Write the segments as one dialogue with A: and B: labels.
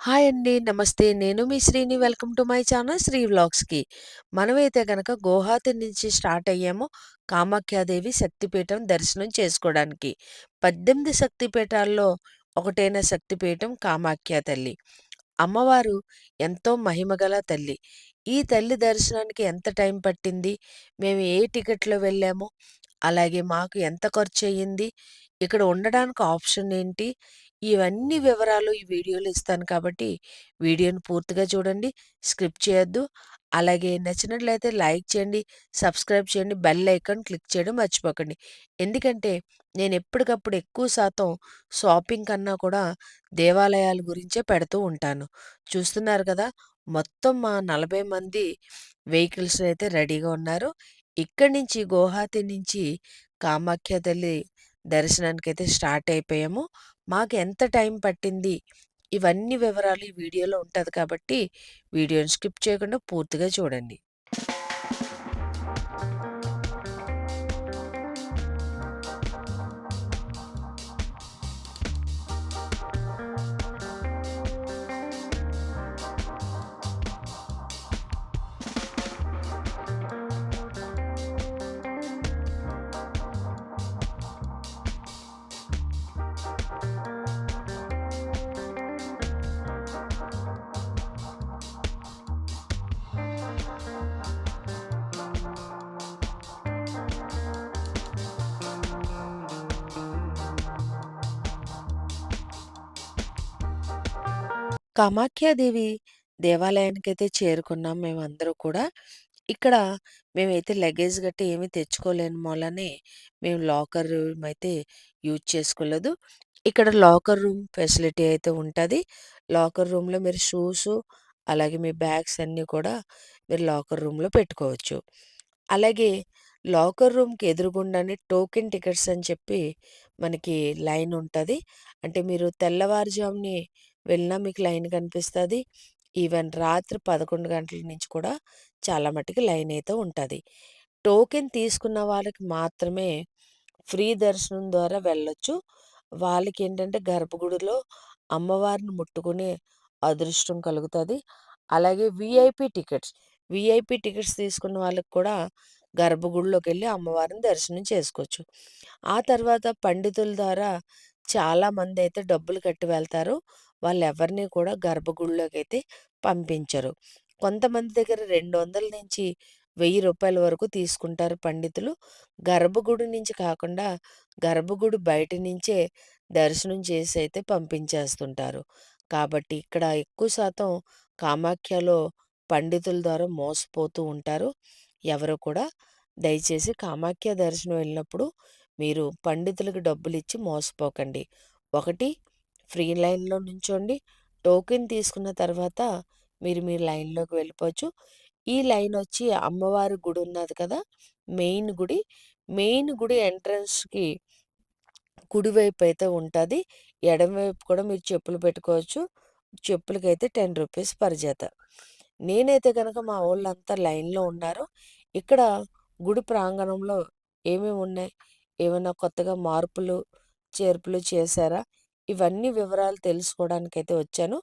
A: Hi అండి. నమస్తే. నేను మీ Srini. Welcome to my channel Sri వ్లాగ్స్‌కి. మనమైతే గనక గోహాతి నుంచి స్టార్ట్ అయ్యాము కామాఖ్యాదేవి శక్తిపీఠం దర్శనం చేసుకోవడానికి. 18 శక్తిపీఠాల్లో ఒకటైన శక్తిపీఠం కామాఖ్య తల్లి. అమ్మవారు ఎంతో మహిమగల తల్లి. ఈ తల్లి దర్శనానికి ఎంత టైం పట్టింది? మేము ఏ టికెట్‌లో వెళ్ళాము? అలాగే మాకు ఎంత ఖర్చు అయ్యింది ఇక్కడ ఉండడానికి ఆప్షన్ ఏంటి? ఇవన్నీ వివరాలు ఈ వీడియోలో ఇస్తాను కాబట్టి వీడియోని పూర్తిగా చూడండి. స్క్రిప్ట్ చేయొద్దు. అలాగే నచ్చినట్లయితే లైక్ చేయండి, సబ్స్క్రైబ్ చేయండి, బెల్ ఐకాన్ క్లిక్ చేయడం మర్చిపోకండి. ఎందుకంటే నేను ఎప్పటికప్పుడు ఎక్కువ శాతం షాపింగ్ కన్నా కూడా దేవాలయాల గురించే పెడుతూ ఉంటాను. చూస్తున్నారు కదా! మొత్తం మా 40 మంది వెహికల్స్ అయితే రెడీగా ఉన్నారు. ఇక్కడి నుంచి గౌహాతి నుంచి కామాఖ్య తల్లి దర్శనానికైతే స్టార్ట్ అయిపోయాము. మాకు ఎంత టైం పట్టింది? ఇవన్నీ వివరాలు ఈ వీడియోలో ఉంటుంది కాబట్టి వీడియోని స్కిప్ చేయకుండా పూర్తిగా చూడండి. కామాఖ్యాదేవి దేవాలయానికైతే చేరుకున్నాం మేమందరూ కూడా. ఇక్కడ మేమైతే లగేజ్ గట్టా ఏమీ తెచ్చుకోలేని మూలనే మేము లాకర్ రూమ్ అయితే యూజ్ చేసుకోలేదు. ఇక్కడ లాకర్ రూమ్ ఫెసిలిటీ అయితే ఉంటది. లాకర్ రూమ్‌లో మీరు షూసు, అలాగే మీ బ్యాగ్స్ అన్నీ కూడా మీరు లాకర్ రూమ్‌లో పెట్టుకోవచ్చు. అలాగే లాకర్ రూమ్‌కి ఎదురుగుండానే టోకెన్ టికెట్స్ అని చెప్పి మనకి లైన్ ఉంటది. అంటే మీరు తెల్లవారుజామునే వెళ్ళినా మీకు లైన్ కనిపిస్తుంది ఈవెన్ రాత్రి 11 గంటల నుంచి కూడా చాలా మట్టుకు లైన్ అయితే ఉంటుంది టోకెన్ తీసుకున్న వాళ్ళకి మాత్రమే ఫ్రీ దర్శనం ద్వారా వెళ్ళొచ్చు. వాళ్ళకి ఏంటంటే గర్భగుడిలో అమ్మవారిని ముట్టుకునే అదృష్టం కలుగుతుంది అలాగే వీఐపీ టికెట్స్, వీఐపీ టికెట్స్ తీసుకున్న వాళ్ళకి కూడా గర్భగుడిలోకి వెళ్ళి అమ్మవారిని దర్శనం చేసుకోవచ్చు. ఆ తర్వాత పండితుల ద్వారా చాలామందైతే డబ్బులు కట్టి వెళ్తారు. వాళ్ళెవరిని కూడా గర్భగుడిలోకైతే పంపించరు. కొంతమంది దగ్గర 200-1000 రూపాయల వరకు తీసుకుంటారు పండితులు. గర్భగుడి నుంచి కాకుండా గర్భగుడి బయట నుంచే దర్శనం చేసి అయితే పంపించేస్తుంటారు. కాబట్టి ఇక్కడ ఎక్కువ శాతం కామాఖ్యలో పండితుల ద్వారా మోసపోతూ ఉంటారు. ఎవరు కూడా దయచేసి కామాఖ్య దర్శనం వెళ్ళినప్పుడు మీరు పండితులకు డబ్బులిచ్చి మోసపోకండి. ఒకటి ఫ్రీ లైన్‌లో నుంచోండి. టోకెన్ తీసుకున్న తర్వాత మీరు మీ లైన్‌లోకి వెళ్ళిపోవచ్చు. ఈ లైన్ వచ్చి అమ్మవారి గుడి ఉన్నది కదా! మెయిన్ గుడి. మెయిన్ గుడి ఎంట్రన్స్‌కి కుడివైపు అయితే ఉంటుంది ఎడమవైపు కూడా మీరు చెప్పులు పెట్టుకోవచ్చు. చెప్పులకైతే రూ. 10 పర్ జత. నేనైతే కనుక మా వాళ్ళంతా లైన్‌లో ఉన్నారు. ఇక్కడ గుడి ప్రాంగణంలో ఏమేమి ఉన్నాయి? ఏమైనా కొత్తగా మార్పులు, చేర్పులు చేశారా? ఇవన్నీ వివరాలు తెలుసుకోవడానికి అయితే వచ్చాను.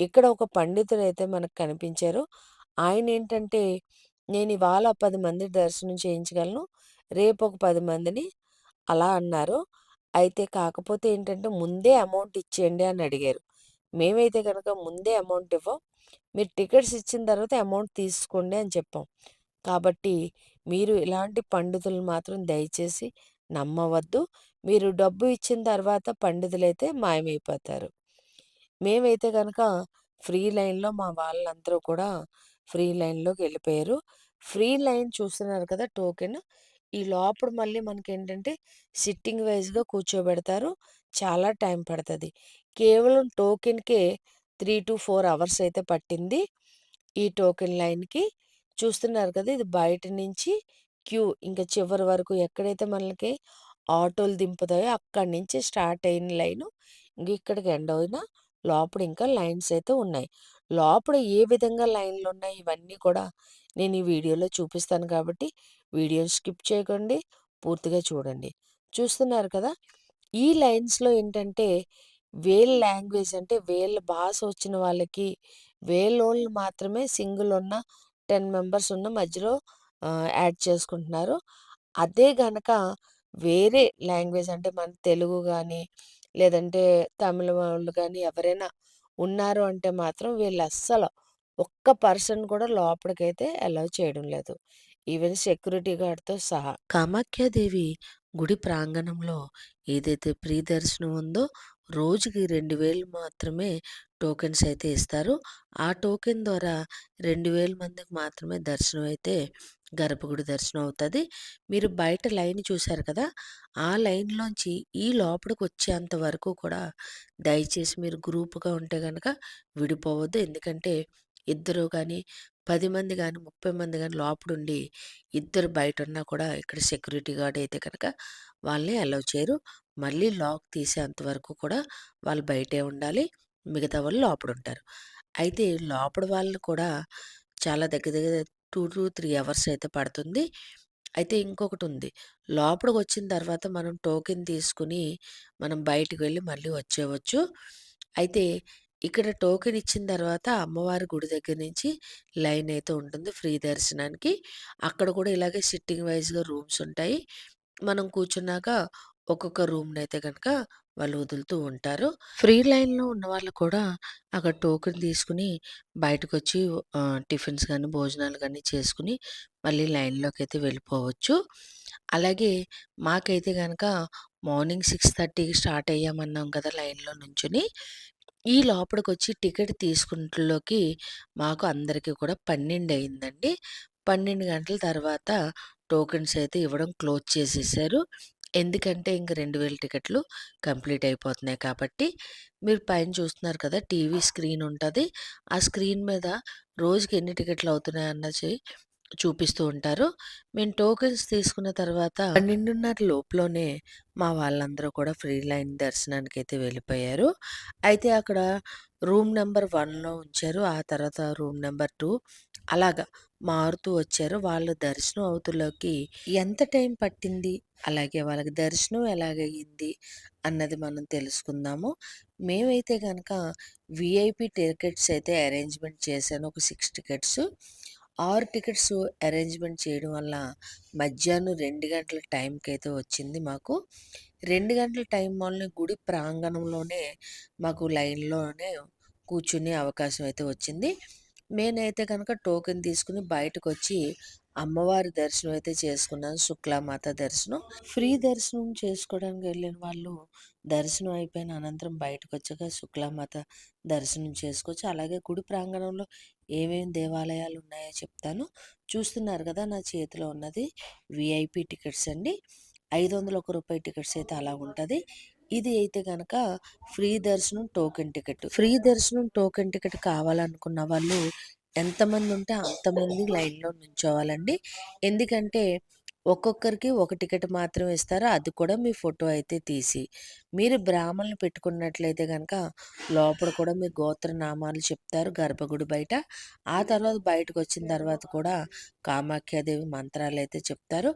A: ఇక్కడ ఒక పండితుడైతే మనకు కనిపించారు. ఆయన ఏంటంటే నేను ఇవాళ పది మంది దర్శనం చేయించగలను. రేపు ఒక పది మందిని అలా అన్నారు. అయితే కాకపోతే ఏంటంటే ముందే అమౌంట్ ఇచ్చేయండి అని అడిగారు. మేమైతే కనుక ముందే అమౌంట్ ఇవ్వం. మీరు టికెట్స్ ఇచ్చిన తర్వాత అమౌంట్ తీసుకోండి అని చెప్పాం. కాబట్టి మీరు ఇలాంటి పండితులను మాత్రం దయచేసి నమ్మవద్దు. మీరు డబ్బు ఇచ్చిన తర్వాత పండితులైతే మాయమైపోతారు. మేమైతే కనుక ఫ్రీ లైన్‌లో మా వాళ్ళందరూ కూడా ఫ్రీ లైన్‌లోకి వెళ్ళిపోయారు. ఫ్రీ లైన్ చూస్తున్నారు కదా టోకెన్. ఈ లోపల మళ్ళీ మనకి ఏంటంటే సిట్టింగ్ వైస్‌గా కూర్చోబెడతారు. చాలా టైం పడుతుంది కేవలం టోకెన్‌కే 3-4 అవర్స్ అయితే పట్టింది. ఈ టోకెన్ లైన్‌కి. చూస్తున్నారు కదా! ఇది బయట నుంచి క్యూ ఇంకా చివరి వరకు ఎక్కడైతే మనకి ఆటోలు దింపుతాయో అక్కడి నుంచి స్టార్ట్ అయిన లైను. ఇంక ఇక్కడికి ఎండ్ అయినా లోపల ఇంకా లైన్స్ అయితే ఉన్నాయి. లోపల ఏ విధంగా లైన్లు ఉన్నాయి ఇవన్నీ కూడా నేను ఈ వీడియోలో చూపిస్తాను కాబట్టి వీడియోని స్కిప్ చేయకండి. పూర్తిగా చూడండి. చూస్తున్నారు కదా! ఈ లైన్స్‌లో ఏంటంటే వేల్ లాంగ్వేజ్ అంటే వేల్ భాష వచ్చిన వాళ్ళకి వేలోళ్ళు మాత్రమే సింగిల్ ఉన్న 10 మెంబర్స్ ఉన్న మధ్యలో యాడ్ చేసుకుంటున్నారు. అదే గనక వేరే లాంగ్వేజ్ అంటే మన తెలుగు కానీ లేదంటే తమిళ్ వాళ్ళు కానీ ఎవరైనా ఉన్నారు అంటే మాత్రం వీళ్ళు అస్సలు ఒక్క పర్సన్ కూడా లోపలికైతే అలౌ చేయడం లేదు. ఈవెన్ సెక్యూరిటీ గార్డ్‌తో సహా. కామాఖ్యాదేవి గుడి ప్రాంగణంలో ఏదైతే ప్రీ దర్శనం ఉందో రోజుకి 2000 మాత్రమే టోకెన్స్ అయితే ఇస్తారు. ఆ టోకెన్ ద్వారా 2000 మందికి మాత్రమే దర్శనం అయితే గర్భగుడి దర్శనం అవుతుంది మీరు బయట లైన్ చూశారు కదా! ఆ లైన్‌లోంచి ఈ లోపలికి వచ్చేంత వరకు కూడా దయచేసి మీరు గ్రూప్‌గా ఉంటే కనుక విడిపోవద్దు. ఎందుకంటే ఇద్దరు కానీ పది మంది గాని, 30 మంది గాని లోపడుండి ఇద్దరు బయటున్నా కూడా ఇక్కడ సెక్యూరిటీ గార్డ్ అయితే కనుక వాళ్ళని అలౌ చేయరు. మళ్ళీ లాక్ తీసేంత వరకు కూడా వాళ్ళు బయటే ఉండాలి. మిగతా వాళ్ళు లోపడుంటారు. అయితే లోపల వాళ్ళని కూడా చాలా దగ్గర దగ్గర 2-3 అవర్స్ అయితే పడుతుంది. అయితే ఇంకొకటుంది. వచ్చిన తర్వాత మనం టోకెన్ తీసుకొని మనం బయటికి వెళ్ళి మళ్ళీ వచ్చేయవచ్చు. అయితే ఇక్కడ టోకెన్ ఇచ్చిన తర్వాత అమ్మవారి గుడి దగ్గర నుంచి లైన్ అయితే ఉంటుంది ఫ్రీ దర్శనానికి. అక్కడ కూడా ఇలాగే సిట్టింగ్ వైజ్గా రూమ్స్ ఉంటాయి. మనం కూర్చున్నాక ఒక్కొక్క రూమ్ని అయితే కనుక వాళ్ళు వదులుతూ ఉంటారు. ఫ్రీ లైన్‌లో ఉన్న వాళ్ళు కూడా అక్కడ టోకెన్ తీసుకొని బయటకొచ్చి వచ్చి టిఫిన్స్ కానీ భోజనాలు కానీ చేసుకొని మళ్ళీ లైన్లోకి అయితే వెళ్ళిపోవచ్చు. అలాగే మాకైతే కనుక మార్నింగ్ 6:30కి స్టార్ట్ అయ్యామన్నాం కదా! లైన్‌లో నుంచుని ఈ లోపలికొచ్చి టికెట్ తీసుకునేలోకి మాకు అందరికీ కూడా 12 అయిందండి. 12 గంటల తర్వాత టోకెన్స్ అయితే ఇవ్వడం క్లోజ్ చేసేసారు. ఎందుకంటే ఇంక 2000 టికెట్లు కంప్లీట్ అయిపోతున్నాయి కాబట్టి. మీరు పైన చూస్తున్నారు కదా! టీవీ స్క్రీన్ ఉంటుంది ఆ స్క్రీన్ మీద రోజుకి ఎన్ని టికెట్లు అవుతున్నాయి అన్నది చూపిస్తూ ఉంటారు. మేము టోకెన్స్ తీసుకున్న తర్వాత 12:30 లోపులోనే మా వాళ్ళందరూ కూడా ఫ్రీ లైన్ దర్శనానికి అయితే వెళ్ళిపోయారు. అయితే అక్కడ రూమ్ నెంబర్ వన్లో ఉంచారు. ఆ తర్వాత రూమ్ నెంబర్ టూ అలాగా మారుతూ వచ్చారు. వాళ్ళు దర్శనం అవుతులోకి ఎంత టైం పట్టింది? అలాగే వాళ్ళకి దర్శనం ఎలాగయ్యింది? అన్నది మనం తెలుసుకుందాము. మేమైతే కనుక వీఐపీ టికెట్స్ అయితే అరేంజ్‌మెంట్ చేశాను. ఒక సిక్స్ టికెట్స్. ఆరు టికెట్స్ అరేంజ్‌మెంట్ చేయడం వల్ల మధ్యాహ్నం రెండు గంటల టైంకి అయితే వచ్చింది మాకు. రెండు గంటల టైం వల్ల గుడి ప్రాంగణంలోనే మాకు లైన్‌లోనే కూర్చునే అవకాశం అయితే వచ్చింది. నేనైతే కనుక టోకెన్ తీసుకొని బయటకొచ్చి అమ్మవారి దర్శనం అయితే చేసుకున్నాను. శుక్లామాత దర్శనం. ఫ్రీ దర్శనం చేసుకోవడానికి వెళ్ళిన వాళ్ళు దర్శనం అయిపోయిన అనంతరం బయటకొచ్చాక శుక్లామాత దర్శనం చేసుకోవచ్చు. అలాగే గుడి ప్రాంగణంలో ఏమేమి దేవాలయాలు ఉన్నాయో చెప్తాను. చూస్తున్నారు కదా! నా చేతిలో ఉన్నది విఐపి టికెట్స్ అండి. ఐదు వందలు ఒక రూపాయి టికెట్స్ అయితే అలా ఉంటుంది ఇది అయితే కనుక ఫ్రీ దర్శనం టోకెన్ టికెట్. ఫ్రీ దర్శనం టోకెన్ టికెట్ కావాలనుకున్న వాళ్ళు ఎంతమంది ఉంటే అంతమంది లైన్‌లో నుంచోవాలండి. ఎందుకంటే ఒక్కొక్కరికి ఒక టికెట్ మాత్రమే ఇస్తారు. అది కూడా మీ ఫోటో అయితే తీసి. మీరు బ్రాహ్మణులు పెట్టుకున్నట్లయితే గనక లోపల కూడా మీ గోత్ర నామాలు చెప్తారు గర్భగుడి బయట. ఆ తర్వాత బయటకొచ్చిన తర్వాత కూడా కామాఖ్యాదేవి మంత్రాలైతే చెప్తారు.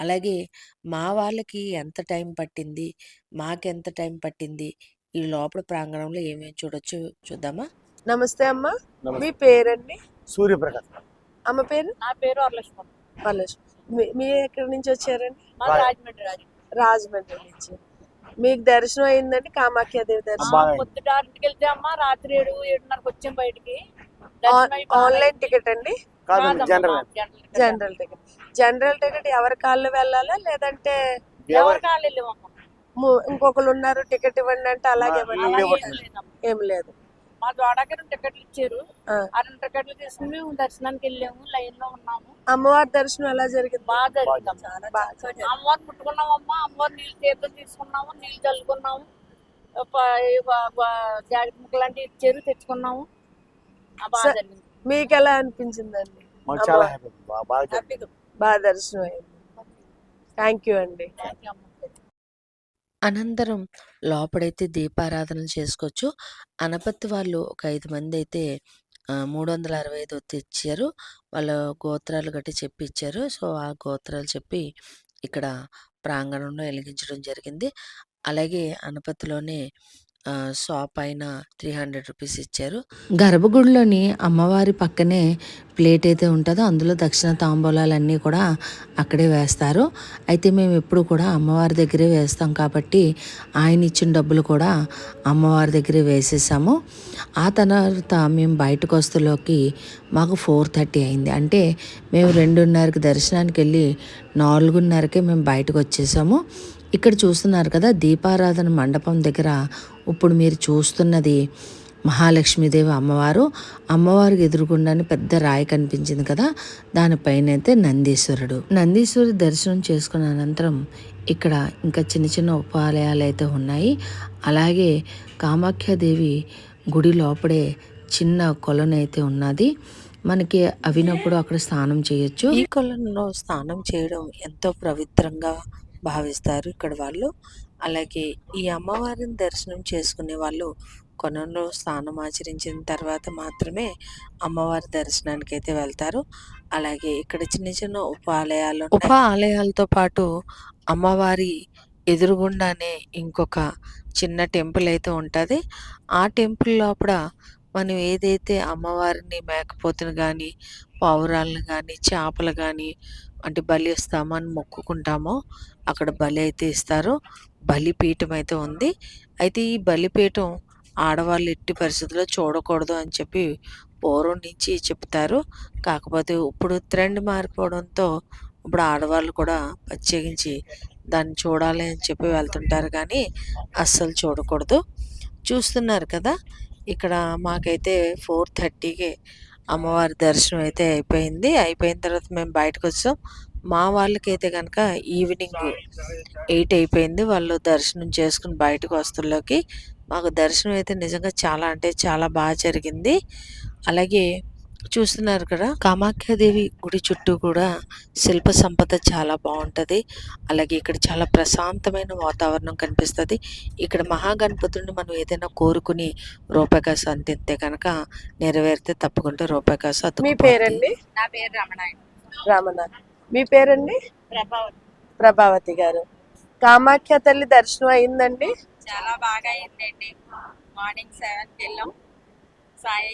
A: అలాగే మా వాళ్ళకి ఎంత టైం పట్టింది? మాకెంత టైం పట్టింది? ఈ లోపల ప్రాంగణంలో ఏమేమి చూడొచ్చో చూద్దామా? నమస్తే అమ్మ. మీ పేరండి?
B: సూర్యప్రకాష్
A: అమ్మ పేరు?
C: నా పేరు వరలక్ష్మమ్మ
A: వరలక్ష్మి. మీ మీరు ఎక్కడి నుంచి వచ్చారండి?
C: రాజమండ్రి రాజు
A: రాజమండ్రి నుంచి. మీకు దర్శనం అయిందండి కామాఖ్యాదేవి దర్శనం?
B: బాగా అయింది.
C: పొద్దుట ఆరింటికి వెళ్తే అమ్మ రాత్రి ఏడు ఏడున్నరకు వచ్చాం బయటికి దర్శనం
A: ఆన్లైన్. టికెట్ అండి?
B: General
C: ticket.
A: General ticket. ఎవరి కాళ్ళు వెళ్ళాలా? లేదంటే
C: ఎవరి కాళ్ళు వెళ్ళామమ్మ
A: ఇంకొకరు ఉన్నారు టికెట్ ఇవ్వండి అంటే అలాగే.
C: ఏం
A: లేదు.
C: మా ద్వాడాకి రెండు టికెట్లు ఇచ్చారు
A: ఆ.
C: రెండు టికెట్లు తీసుకుని మేము దర్శనానికి వెళ్ళాము లైన్లో ఉన్నాము
A: అమ్మవారి దర్శనం ఎలా జరిగింది?
C: బాగా జరిగిందమ్మ
A: బాగా
C: అమ్మవారిని ముట్టుకున్నామమ్మా అమ్మవారి నీళ్ళు తీర్థం తీసుకున్నాము నీళ్ళు చల్లుకున్నాము జాకెట్ ముక్కలు లాంటివి ఇచ్చారు తెచ్చుకున్నాము బాగా జరిగింది
A: మీకు ఎలా అనిపించిందండి?
B: చాలా
A: అమ్మా.
B: జరిగింది.
A: బాగా దర్శనం అయింది. థ్యాంక్ యూ అండి. అనంతరం లోపడైతే దీపారాధన చేసుకోవచ్చు. అనపత్తి వాళ్ళు ఒక ఐదు మంది అయితే మూడు వందల అరవై ఐదు తెచ్చారు వాళ్ళ గోత్రాలు గట్టి చెప్పి ఇచ్చారు. సో, ఆ గోత్రాలు చెప్పి ఇక్కడ ప్రాంగణంలో వెలిగించడం జరిగింది. అలాగే అనపత్తిలోనే ఆహ్, షాప్ ఆయన 300 రూపీస్ ఇచ్చారు.
D: గర్భగుడిలోని అమ్మవారి పక్కనే ప్లేట్ అయితే ఉంటుందో అందులో దక్షిణ తాంబూలాలన్నీ కూడా అక్కడే వేస్తారు. అయితే మేము ఎప్పుడు కూడా అమ్మవారి దగ్గరే వేస్తాం కాబట్టి ఆయన ఇచ్చిన డబ్బులు కూడా అమ్మవారి దగ్గరే వేసేసాము. ఆ తర్వాత మేము బయటకు వస్తులోకి మాకు 4:30 అయింది. అంటే మేము రెండున్నరకి దర్శనానికి వెళ్ళి నాలుగున్నరకే మేము బయటకు వచ్చేసాము. ఇక్కడ చూస్తున్నారు కదా దీపారాధన మండపం దగ్గర ఇప్పుడు మీరు చూస్తున్నది మహాలక్ష్మీదేవి అమ్మవారు. అమ్మవారికి ఎదురుకుండానే పెద్ద రాయి కనిపించింది కదా! దానిపైన అయితే నందీశ్వరుడు. నందీశ్వరుడి దర్శనం చేసుకున్న అనంతరం ఇక్కడ ఇంకా చిన్న చిన్న ఉపాలయాలు అయితే ఉన్నాయి. అలాగే కామాఖ్యాదేవి గుడి లోపడే చిన్న కొలనైతే ఉన్నది. మనకి అవినప్పుడు అక్కడ స్నానం చేయొచ్చు.
A: ఈ కొలనులో స్నానం చేయడం ఎంతో పవిత్రంగా భావిస్తారు ఇక్కడ వాళ్ళు. అలాగే ఈ అమ్మవారిని దర్శనం చేసుకునే వాళ్ళు కొలనులో స్నానం ఆచరించిన తర్వాత మాత్రమే అమ్మవారి దర్శనానికైతే వెళ్తారు. అలాగే ఇక్కడ చిన్న చిన్న ఉప ఆలయాలు ఉప ఆలయాలతో పాటు అమ్మవారి ఎదురుగుండానే ఇంకొక చిన్న టెంపుల్ అయితే ఉంటది. ఆ టెంపుల్ లోపల మనం ఏదైతే అమ్మవారిని మేకపోతుని గాని, పావురాలను గాని, చేపలు గాని అంటే బలి ఇస్తామని మొక్కుకుంటామో అక్కడ బలి అయితే ఇస్తారు. బలిపీఠం అయితే ఉంది. అయితే ఈ బలిపీఠం ఆడవాళ్ళు ఎట్టి పరిస్థితుల్లో చూడకూడదు అని చెప్పి పూర్వం నుంచి చెప్తారు. కాకపోతే ఇప్పుడు ట్రెండ్ మారిపోవడంతో ఇప్పుడు ఆడవాళ్ళు కూడా ప్రత్యేకించి దాన్ని చూడాలి అని చెప్పి వెళ్తుంటారు కానీ అస్సలు చూడకూడదు. చూస్తున్నారు కదా! ఇక్కడ మాకైతే 4:30కే అమ్మవారి దర్శనం అయితే అయిపోయింది. అయిపోయిన తర్వాత మేము బయటకొచ్చాం. మా వాళ్ళకైతే కనుక ఈవినింగ్ ఎయిట్ అయిపోయింది. వాళ్ళు దర్శనం చేసుకుని బయటకు వస్తుల్లోకి మాకు దర్శనం అయితే నిజంగా చాలా అంటే చాలా బాగా జరిగింది. అలాగే చూస్తున్నారు కదా! కామాఖ్యాదేవి గుడి చుట్టూ కూడా శిల్ప సంపద చాలా బావుంటది. అలాగే ఇక్కడ చాలా ప్రశాంతమైన వాతావరణం కనిపిస్తది. ఇక్కడ మహాగణపతుడిని మనం ఏదైనా కోరుకుని రూపాయి కాసు అందిస్తే గనక నెరవేరితే తప్పకుండా రూపాయి కాసు
E: మీ. పేరండి
C: నా పేరు రమణాయ్
E: రమణ మీ పేరండి
C: ప్రభావతి
E: ప్రభావతి గారు కామాఖ్య తల్లి దర్శనం అయిందండి
C: చాలా బాగా అయిందండి మార్నింగ్ సెవెన్కి వెళ్ళాం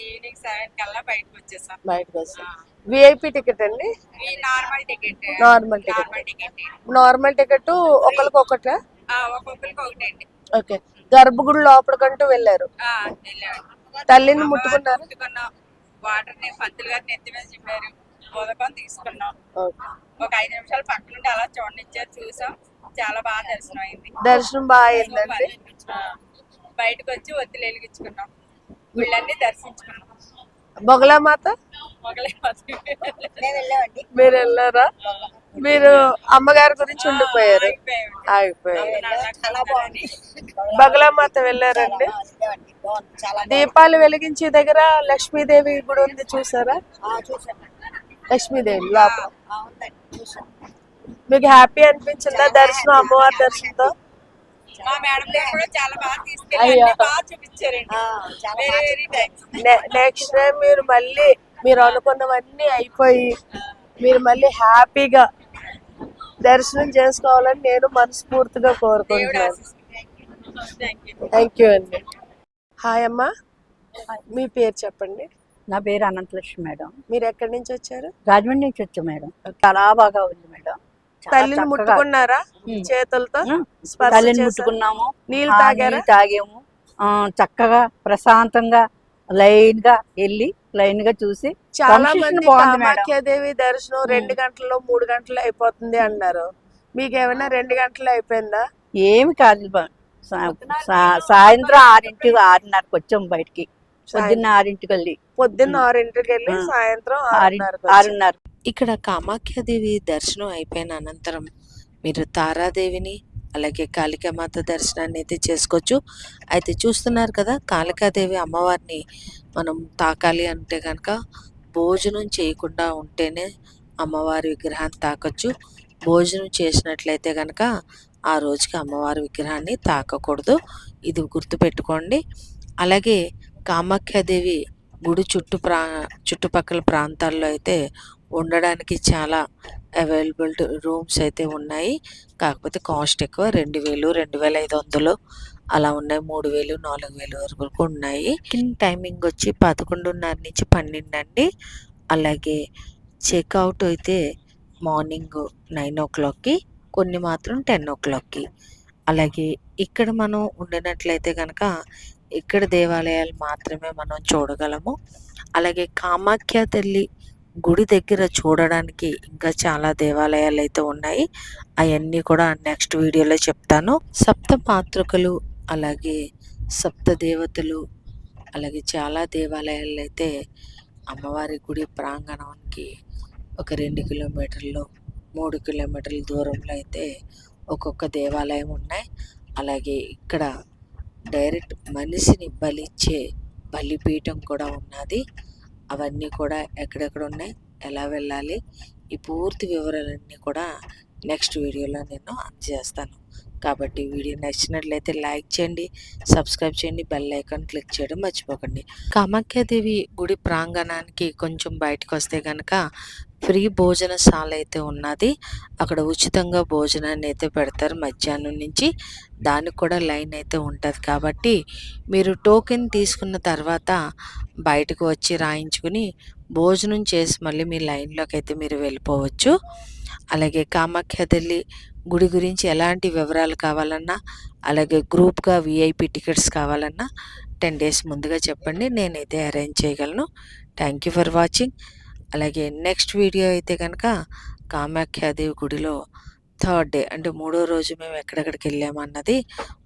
C: ఈవినింగ్ సెవెన్ కల్లా బయటకు వచ్చేసాం.
E: బయటకు వస్తాం విఐపి టికెట్ అండి?
C: Normal ticket
E: normal ticket
C: normal ticket
E: ఒకరికి ఒకట
C: ఒక్కొక్కరికి ఒకటి అండి.
E: ఓకే. గర్భగుడి లోపలికంటూ వెళ్ళారు. తల్లిని ముట్టుకున్నారు?
C: ముట్టుకున్నాం. వాటర్ని పంతులు గారు నెత్తి మీద చెప్పారు. ఉదకం తీసుకున్నాం. ఒక ఐదు నిమిషాలు పక్క నుండి అలా చూడనిచ్చారు చూసాం. చాలా బాగా దర్శనం అయింది
E: దర్శనం బాగా అయిందండి.
C: బయటకు వచ్చి ఒత్తులు వెలిగించుకున్నాం. వీళ్ళన్నీ దర్శించుకున్నాం.
E: బొగలామాత మీరు వెళ్ళారా? మీరు అమ్మగారి గురించి ఉండిపోయారు. ఆగిపోయారు. బగలామాత వెళ్ళారండి? దీపాలు వెలిగించే దగ్గర లక్ష్మీదేవి గుడి ఉంది చూసారా? లక్ష్మీదేవి లోపల. మీకు హ్యాపీ అనిపించిందా దర్శనం అమ్మవారి దర్శనంతో?
C: మా మేడం గారు కూడా చాలా బాగా తీసుకెళ్ళి బాగా చూపించారండి.
E: నెక్స్ట్ టైం మీరు మళ్ళీ మీరు అనుకున్నవన్నీ అయిపోయి మీరు మళ్ళీ హ్యాపీగా దర్శనం చేసుకోవాలని నేను మనస్ఫూర్తిగా కోరుకుంటున్నాను.
C: థ్యాంక్ యూ
E: అండి హాయ్ అమ్మా మీ పేరు చెప్పండి.
F: నా పేరు అనంతలక్ష్మి మేడం.
E: మీరు ఎక్కడి నుంచి వచ్చారు?
F: రాజమండ్రి నుంచి వచ్చాం మేడం. చాలా బాగా ఉంది మేడం.
E: తల్లిని ముట్టుకున్నారా. చేతులతో
F: తల్లిని? ముట్టుకున్నాము
E: నీళ్ళు తాగారా
F: తాగాము ఆ, చక్కగా ప్రశాంతంగా లైన్గా వెళ్ళి లైన్గా చూసి
E: చాలా మంది. కామాఖ్యాదేవి దర్శనం. రెండు గంటల్లో మూడు గంటలు అయిపోతుంది అన్నారు మీకు ఏమైనా రెండు గంటలు అయిపోయిందా
F: ఏమి కాదు సాయంత్రం ఆరింటి ఆరున్నరకు వచ్చాం బయటికి పొద్దున్న ఆరింటికి వెళ్ళి
E: పొద్దున్న. ఆరింటికి వెళ్ళి. సాయంత్రం
F: ఆరి-
E: ఆరున్నరకు వచ్చారు.
F: ఆరున్నర
A: ఇక్కడ కామాఖ్యాదేవి దర్శనం అయిపోయిన అనంతరం మీరు తారాదేవిని అలాగే కాళికామాత దర్శనాన్ని అయితే చేసుకోవచ్చు. అయితే చూస్తున్నారు కదా కాళికాదేవి అమ్మవారిని మనం తాకాలి అంటే కనుక భోజనం చేయకుండా ఉంటేనే అమ్మవారి విగ్రహాన్ని తాకొచ్చు. భోజనం చేసినట్లయితే కనుక ఆ రోజుకి అమ్మవారి విగ్రహాన్ని తాకకూడదు. ఇది గుర్తుపెట్టుకోండి. అలాగే కామాఖ్యాదేవి గుడి చుట్టు ప్రా చుట్టుపక్కల ప్రాంతాల్లో అయితే ఉండడానికి చాలా అవైలబుల్ రూమ్స్ అయితే ఉన్నాయి. కాకపోతే కాస్ట్ ఎక్కువ. రెండు వేలు రెండు వేల ఐదు వందలు అలా ఉన్నాయి. మూడు వేలు నాలుగు వేలు వరకు ఉన్నాయి. టైమింగ్ వచ్చి పదకొండున్నర నుంచి పన్నెండు అండి. అలాగే చెక్అవుట్ అయితే మార్నింగ్ నైన్ ఓ క్లాక్కి కొన్ని మాత్రం టెన్ ఓ క్లాక్కి అలాగే ఇక్కడ మనం ఉండినట్లయితే కనుక ఇక్కడ దేవాలయాలు మాత్రమే మనం చూడగలము. అలాగే కామాఖ్య తల్లి గుడి దగ్గర చూడడానికి ఇంకా చాలా దేవాలయాలు అయితే ఉన్నాయి. అవన్నీ కూడా నెక్స్ట్ వీడియోలో చెప్తాను. సప్త మాతృకలు అలాగే సప్త దేవతలు అలాగే చాలా దేవాలయాలు అయితే అమ్మవారి గుడి ప్రాంగణానికి ఒక రెండు కిలోమీటర్లు మూడు కిలోమీటర్ల దూరంలో అయితే ఒక్కొక్క దేవాలయం ఉన్నాయి. అలాగే ఇక్కడ డైరెక్ట్ మనిషిని బలిచ్చే బలిపీఠం కూడా ఉన్నది. అవన్నీ కూడా ఎక్కడెక్కడ ఉన్నాయి ఎలా వెళ్ళాలి ఈ పూర్తి వివరాలన్నీ కూడా నెక్స్ట్ వీడియోలో నేను అందజేస్తాను కాబట్టి వీడియో నచ్చినట్లయితే లైక్ చేయండి సబ్స్క్రైబ్ చేయండి బెల్ ఐకాన్ క్లిక్ చేయడం మర్చిపోకండి. కామాఖ్యాదేవి గుడి ప్రాంగణానికి కొంచెం బయటకు వస్తే కనుక ఫ్రీ భోజనశాల అయితే ఉన్నది. అక్కడ ఉచితంగా భోజనాన్ని అయితే పెడతారు మధ్యాహ్నం నుంచి. దానికి కూడా లైన్ అయితే ఉంటుంది కాబట్టి మీరు టోకెన్ తీసుకున్న తర్వాత బయటకు వచ్చి రాయించుకుని భోజనం చేసి మళ్ళీ మీ లైన్లోకి అయితే మీరు వెళ్ళిపోవచ్చు. అలాగే కామాఖ్య గుడి గురించి ఎలాంటి వివరాలు కావాలన్నా అలాగే గ్రూప్గా విఐపి టికెట్స్ కావాలన్నా టెన్ డేస్ ముందుగా చెప్పండి నేనైతే అరేంజ్ చేయగలను. Thank you for watching. అలాగే నెక్స్ట్ వీడియో అయితే కనుక కామాఖ్యాదేవి గుడిలో థర్డ్ డే అంటే మూడో రోజు మేము ఎక్కడెక్కడికి వెళ్ళామన్నది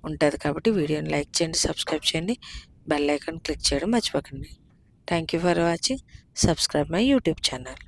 A: ఉంటుంది కాబట్టి వీడియోని లైక్ చేయండి సబ్స్క్రైబ్ చేయండి బెల్ ఐకాన్ క్లిక్ చేయడం మర్చిపోకండి. Thank you for watching. Subscribe my YouTube channel.